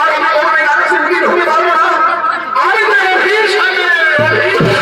আর আমার ওখানে গাড়ি সিট আমি তো